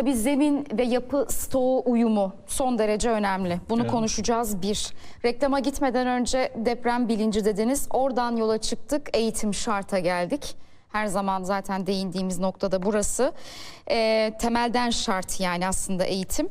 Tabii zemin ve yapı stoğu uyumu son derece önemli. Bunu konuşacağız bir. Reklama gitmeden önce deprem bilinci dediniz. Oradan yola çıktık. Eğitim şarta geldik. Her zaman zaten değindiğimiz noktada burası. Ee, temelden şart yani aslında eğitim.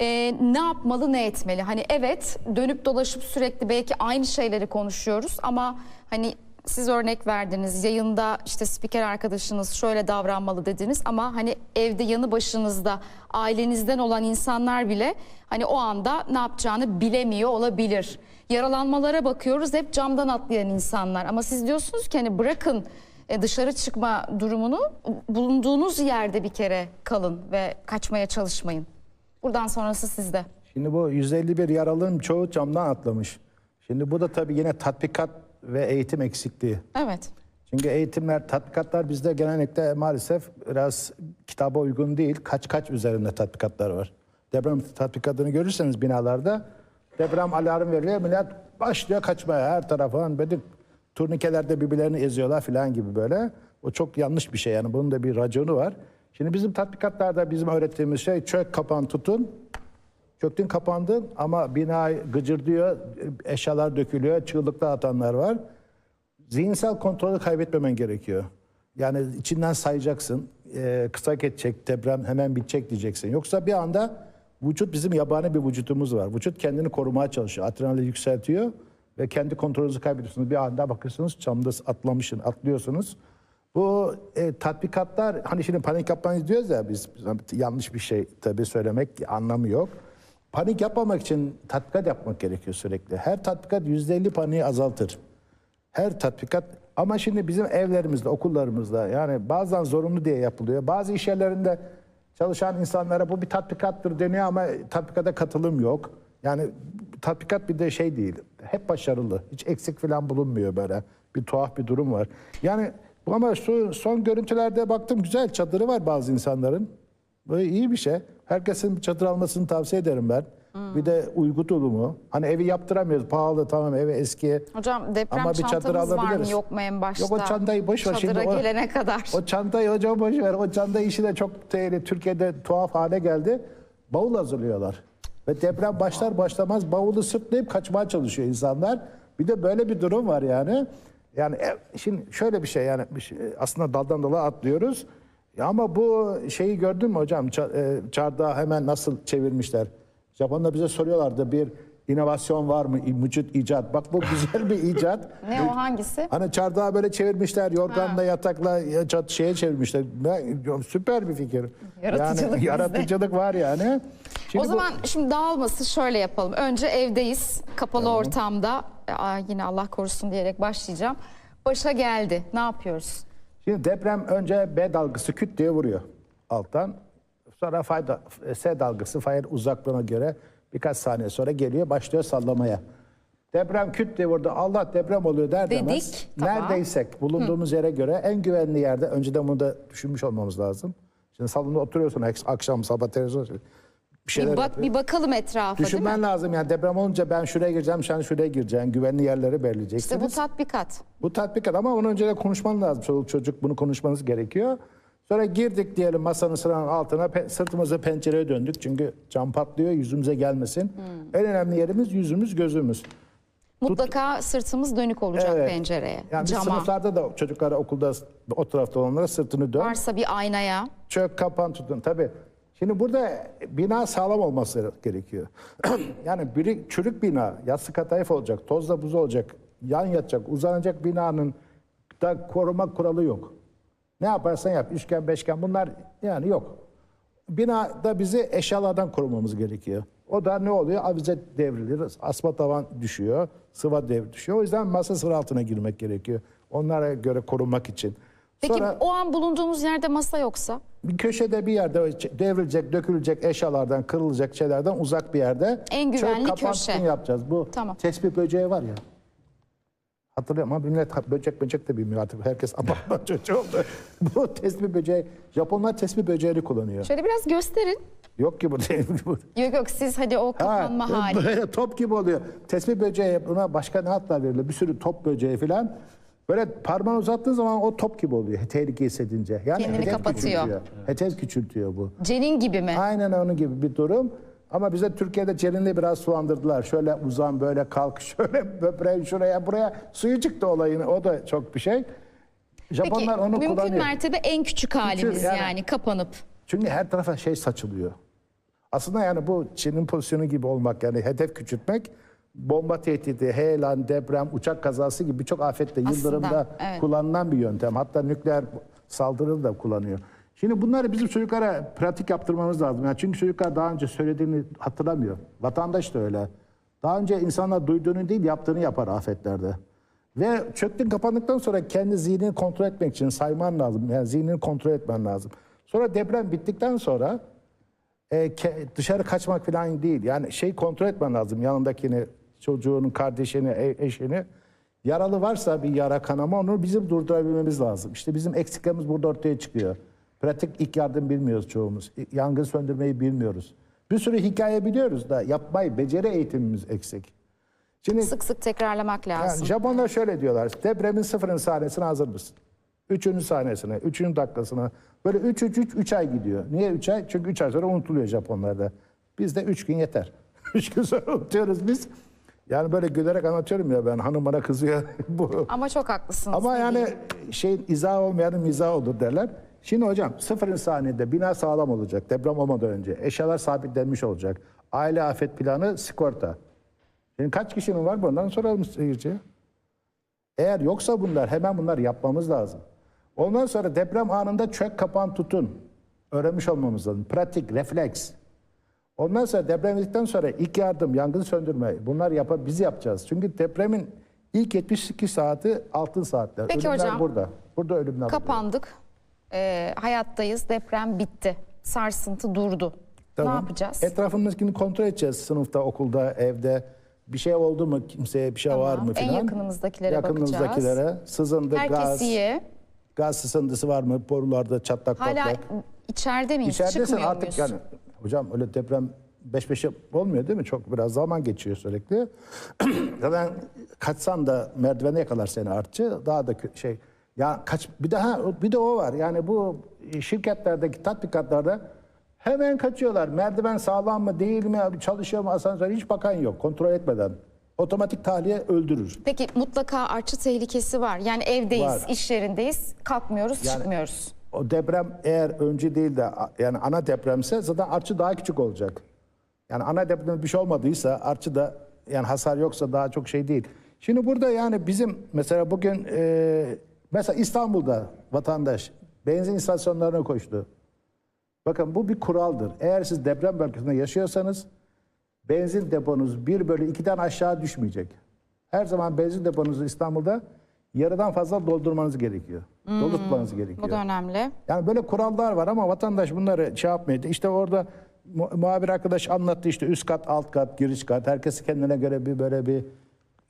Ee, ne yapmalı ne etmeli? Hani evet dönüp dolaşıp sürekli belki aynı şeyleri konuşuyoruz ama hani siz örnek verdiniz yayında işte spiker arkadaşınız şöyle davranmalı dediniz ama hani evde yanı başınızda ailenizden olan insanlar bile hani o anda ne yapacağını bilemiyor olabilir. Yaralanmalara bakıyoruz hep camdan atlayan insanlar ama siz diyorsunuz ki hani bırakın e, dışarı çıkma durumunu bulunduğunuz yerde bir kere kalın ve kaçmaya çalışmayın. Buradan sonrası sizde. Şimdi bu 151 yaralının çoğu camdan atlamış. Şimdi bu da tabii yine tatbikat ve eğitim eksikliği. Evet. Çünkü eğitimler, tatbikatlar bizde genellikle maalesef biraz kitaba uygun değil. Kaç kaç üzerinde tatbikatlar var. Deprem tatbikatını görürseniz binalarda deprem alarm veriliyor. Millet başlıyor kaçmaya her tarafa. Böyle turnikelerde birbirlerini eziyorlar falan gibi böyle. O çok yanlış bir şey yani. Bunun da bir raconu var. Şimdi bizim tatbikatlarda bizim öğrettiğimiz şey çök kapan tutun. Çöktün kapandın ama bina gıcırdıyor, eşyalar dökülüyor, çığlıklar atanlar var. Zihinsel kontrolü kaybetmemen gerekiyor. Yani içinden sayacaksın, e, kısa geçecek, deprem hemen bitecek diyeceksin. Yoksa bir anda vücut bizim yabani bir vücutumuz var. Vücut kendini korumaya çalışıyor. Adrenalin yükseltiyor ve kendi kontrolünüzü kaybediyorsunuz. Bir anda bakıyorsunuz çamda atlamışsın, atlıyorsunuz. Bu e, tatbikatlar hani şimdi panik yapmayız diyoruz ya biz yanlış bir şey tabii söylemek anlamı yok. Panik yapmamak için tatbikat yapmak gerekiyor sürekli. Her tatbikat %50 paniği azaltır. Her tatbikat ama şimdi bizim evlerimizde, okullarımızda yani bazen zorunlu diye yapılıyor. Bazı iş yerlerinde çalışan insanlara bu bir tatbikattır deniyor ama tatbikata katılım yok. Yani tatbikat bir de şey değil. Hep başarılı. Hiç eksik falan bulunmuyor böyle. Bir tuhaf bir durum var. Yani ama şu son görüntülerde baktım güzel çadırı var bazı insanların. Böyle iyi bir şey. Herkesin çadır almasını tavsiye ederim ben. Bir de uygu tulumu. Hani evi yaptıramıyoruz. Pahalı tamam evi eski. Hocam deprem Ama bir çadır çantamız var mı alabiliriz. yok mu en başta? Yok o çantayı boş ver. Çadıra Şimdi o- gelene kadar. O çantayı hocam boş ver. O çanta işi de çok tehlikeli. Türkiye'de tuhaf hale geldi. Bavul hazırlıyorlar. Ve deprem başlar başlamaz bavulu sırtlayıp kaçmaya çalışıyor insanlar. Bir de böyle bir durum var yani. Yani e, şimdi şöyle bir şey yani şey- aslında daldan dala atlıyoruz. Ya ama bu şeyi gördün mü hocam? E, Çardağı hemen nasıl çevirmişler? Japonlar bize soruyorlardı bir inovasyon var mı? Vücut icat. Bak bu güzel bir icat. Ne o hangisi? Hani çardağı böyle çevirmişler, yorganla yatakla ya çat şeye çevirmişler. Ben, süper bir fikir. Yaratıcılık yani, bizde. yaratıcılık var yani. Şimdi o bu- zaman şimdi dağılması şöyle yapalım. Önce evdeyiz, kapalı ortamda. Aa, yine Allah korusun diyerek başlayacağım. Başa geldi. Ne yapıyoruz? Şimdi deprem önce B dalgası küt diye vuruyor alttan. Sonra fayda, S dalgası fayın uzaklığına göre birkaç saniye sonra geliyor başlıyor sallamaya. Deprem küt diye vurdu. Allah deprem oluyor der Dedik, demez. tamam. Neredeysek bulunduğumuz yere göre en güvenli yerde önceden bunu da düşünmüş olmamız lazım. Şimdi salonda oturuyorsun ak- akşam sabah televizyon bir şeyler Bir, bak, yapıyor. bir bakalım etrafa değil mi? Düşünmen lazım yani deprem olunca ben şuraya gireceğim, sen şuraya gireceksin. Güvenli yerleri belirleyeceksiniz. İşte bu tatbikat. Bu tatbikat ama onun önce de konuşman lazım. Çoluk çocuk bunu konuşmanız gerekiyor. Sonra girdik diyelim masanın sıranın altına pe- sırtımızı pencereye döndük. Çünkü cam patlıyor yüzümüze gelmesin. Hmm. En önemli yerimiz yüzümüz gözümüz. Mutlaka sırtımız dönük olacak Evet. pencereye, Yani cama. sınıflarda da çocuklara okulda o tarafta olanlara sırtını dön. Varsa bir aynaya. Çök kapan tutun. Tabii. Şimdi burada bina sağlam olması gerekiyor. yani bir çürük bina, yassı katayıf olacak, tozla buz olacak, yan yatacak, uzanacak binanın da koruma kuralı yok. Ne yaparsan yap, üçgen, beşgen bunlar yani yok. Binada bizi eşyalardan korumamız gerekiyor. O da ne oluyor? Avize devrilir, asma tavan düşüyor, sıva devri düşüyor. O yüzden masa sıra altına girmek gerekiyor. Onlara göre korunmak için. Peki Sonra- o an bulunduğumuz yerde masa yoksa? bir köşede bir yerde devrilecek, dökülecek eşyalardan, kırılacak şeylerden uzak bir yerde. En güvenli çöp köşe. yapacağız. Bu Tamam. tespih böceği var ya. Hatırlıyorum ama millet böcek böcek de bilmiyor artık. Herkes apartman çocuğu oldu. Bu tespih böceği, Japonlar tespih böceğini kullanıyor. Şöyle biraz gösterin. Yok ki bu değil. Yok yok siz hadi o Ha, kapanma hali. böyle top gibi oluyor. Tespih böceği buna başka ne adlar verilir? Bir sürü top böceği falan. Böyle parmağını uzattığın zaman o top gibi oluyor tehlike hissedince. Yani Kendini hedef kapatıyor. küçültüyor. Hedef küçültüyor bu. Cenin gibi mi? Aynen onun gibi bir durum. Ama bize Türkiye'de Ceren'i biraz sulandırdılar. Şöyle uzan, böyle kalk, şöyle böbreğin şuraya, buraya. Suyu çıktı olayın. O da çok bir şey. Peki Japonlar onu mümkün kullanıyor. mertebe en küçük halimiz yani. yani. kapanıp. Çünkü her tarafa şey saçılıyor. Aslında yani bu Çin'in pozisyonu gibi olmak yani hedef küçültmek bomba tehdidi, heyelan, deprem, uçak kazası gibi birçok afette, yıldırımda evet. kullanılan bir yöntem. Hatta nükleer saldırıda da kullanıyor. Şimdi bunları bizim çocuklara pratik yaptırmamız lazım. Yani çünkü çocuklar daha önce söylediğini hatırlamıyor. Vatandaş da öyle. Daha önce insanlar duyduğunu değil yaptığını yapar afetlerde. Ve çöktün kapandıktan sonra kendi zihnini kontrol etmek için sayman lazım. Yani zihnini kontrol etmen lazım. Sonra deprem bittikten sonra e, dışarı kaçmak falan değil. Yani şey kontrol etmen lazım yanındakini, çocuğunu, kardeşini, e- eşini. Yaralı varsa bir yara kanama onu bizim durdurabilmemiz lazım. İşte bizim eksiklerimiz burada ortaya çıkıyor. Pratik ilk yardım bilmiyoruz çoğumuz. Yangın söndürmeyi bilmiyoruz. Bir sürü hikaye biliyoruz da yapmayı, beceri eğitimimiz eksik. Şimdi Sık sık tekrarlamak yani lazım. Japonlar şöyle diyorlar. Depremin sıfırın sahnesine hazır mısın? Üçüncü sahnesine, üçüncü dakikasına. Böyle üç, üç, üç, üç ay gidiyor. Niye üç ay? Çünkü üç ay sonra unutuluyor Japonlarda. Bizde üç gün yeter. üç gün sonra unutuyoruz biz. Yani böyle gülerek anlatıyorum ya ben. Hanım bana kızıyor. Bu. Ama çok haklısınız. Ama yani şeyin izah olmayanın mizah olur derler. Şimdi hocam sıfırın saniyede bina sağlam olacak deprem olmadan önce. Eşyalar sabitlenmiş olacak. Aile afet planı sigorta. Şimdi kaç kişinin var bundan soralım seyirciye. Eğer yoksa bunlar hemen bunlar yapmamız lazım. Ondan sonra deprem anında çök kapan tutun. Öğrenmiş olmamız lazım. Pratik, refleks. Ondan sonra deprem bittikten sonra ilk yardım, yangın söndürme bunlar yapa, biz yapacağız. Çünkü depremin ilk 72 saati altın saatler. Peki ölümler hocam. burada. Burada ölümler. Kapandık. Ee, hayattayız. Deprem bitti. Sarsıntı durdu. Tamam. Ne yapacağız? Etrafımızdakini kontrol edeceğiz. Sınıfta, okulda, evde. Bir şey oldu mu kimseye bir şey Tamam. var mı En filan. yakınımızdakilere Yakınımızdakilere. Sızındı, Herkes gaz. iyi. Gaz sızıntısı var mı? Borularda çatlak Hala patlak. içeride miyiz? İçeridesin Çıkmıyor artık muyuz? yani. Hocam öyle deprem beş beşe olmuyor değil mi? Çok biraz zaman geçiyor sürekli. Zaten kaçsan da merdivene yakalar seni artçı. Daha da şey ya kaç bir daha bir de o var. Yani bu şirketlerdeki tatbikatlarda hemen kaçıyorlar. Merdiven sağlam mı değil mi? Çalışıyor mu asansör? Hiç bakan yok. Kontrol etmeden. Otomatik tahliye öldürür. Peki mutlaka artçı tehlikesi var. Yani evdeyiz, Var. iş yerindeyiz, kalkmıyoruz, Yani- çıkmıyoruz. O deprem eğer önce değil de yani ana depremse zaten artçı daha küçük olacak. Yani ana depremde bir şey olmadıysa artçı da yani hasar yoksa daha çok şey değil. Şimdi burada yani bizim mesela bugün e, mesela İstanbul'da vatandaş benzin istasyonlarına koştu. Bakın bu bir kuraldır. Eğer siz deprem bölgesinde yaşıyorsanız benzin deponuz 1 bölü 2'den aşağı düşmeyecek. Her zaman benzin deponuzu İstanbul'da yarıdan fazla doldurmanız gerekiyor. Dolu tutmanız gerekiyor. Bu da önemli. Yani böyle kurallar var ama vatandaş bunları şey yapmıyor. İşte orada mu- muhabir arkadaş anlattı işte üst kat, alt kat, giriş kat. Herkes kendine göre bir böyle bir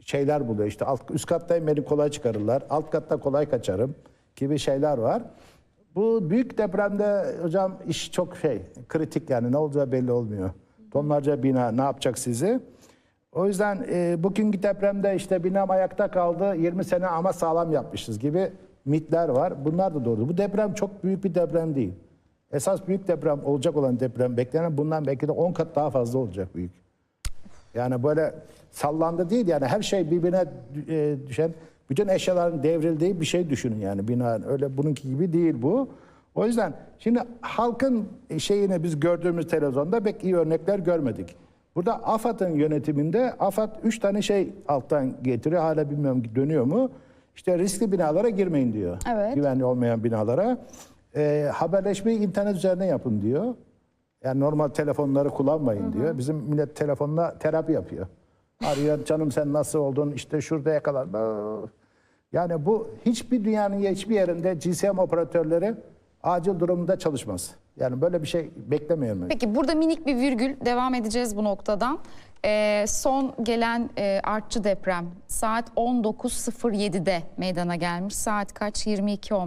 şeyler buluyor. İşte alt, üst kattayım beni kolay çıkarırlar. Alt katta kolay kaçarım gibi şeyler var. Bu büyük depremde hocam iş çok şey kritik yani ne olacağı belli olmuyor. Tonlarca bina ne yapacak sizi? O yüzden e, bugünkü depremde işte binam ayakta kaldı 20 sene ama sağlam yapmışız gibi mitler var. Bunlar da doğru. Bu deprem çok büyük bir deprem değil. Esas büyük deprem olacak olan deprem beklenen bundan belki de 10 kat daha fazla olacak büyük. Yani böyle sallandı değil yani her şey birbirine e, düşen bütün eşyaların devrildiği bir şey düşünün yani bina öyle bununki gibi değil bu. O yüzden şimdi halkın şeyini biz gördüğümüz televizyonda pek iyi örnekler görmedik. Burada AFAD'ın yönetiminde AFAD 3 tane şey alttan getiriyor. Hala bilmiyorum dönüyor mu? İşte riskli binalara girmeyin diyor. Evet. Güvenli olmayan binalara. E, haberleşmeyi internet üzerine yapın diyor. Yani normal telefonları kullanmayın diyor. Bizim millet telefonla terapi yapıyor. Arıyor canım sen nasıl oldun işte şurada yakalar. Yani bu hiçbir dünyanın hiçbir yerinde GSM operatörleri acil durumda çalışmaz. Yani böyle bir şey beklemiyorum. Peki burada minik bir virgül devam edeceğiz bu noktadan. Ee, son gelen e, artçı deprem saat 19.07'de meydana gelmiş. Saat kaç? 22.10.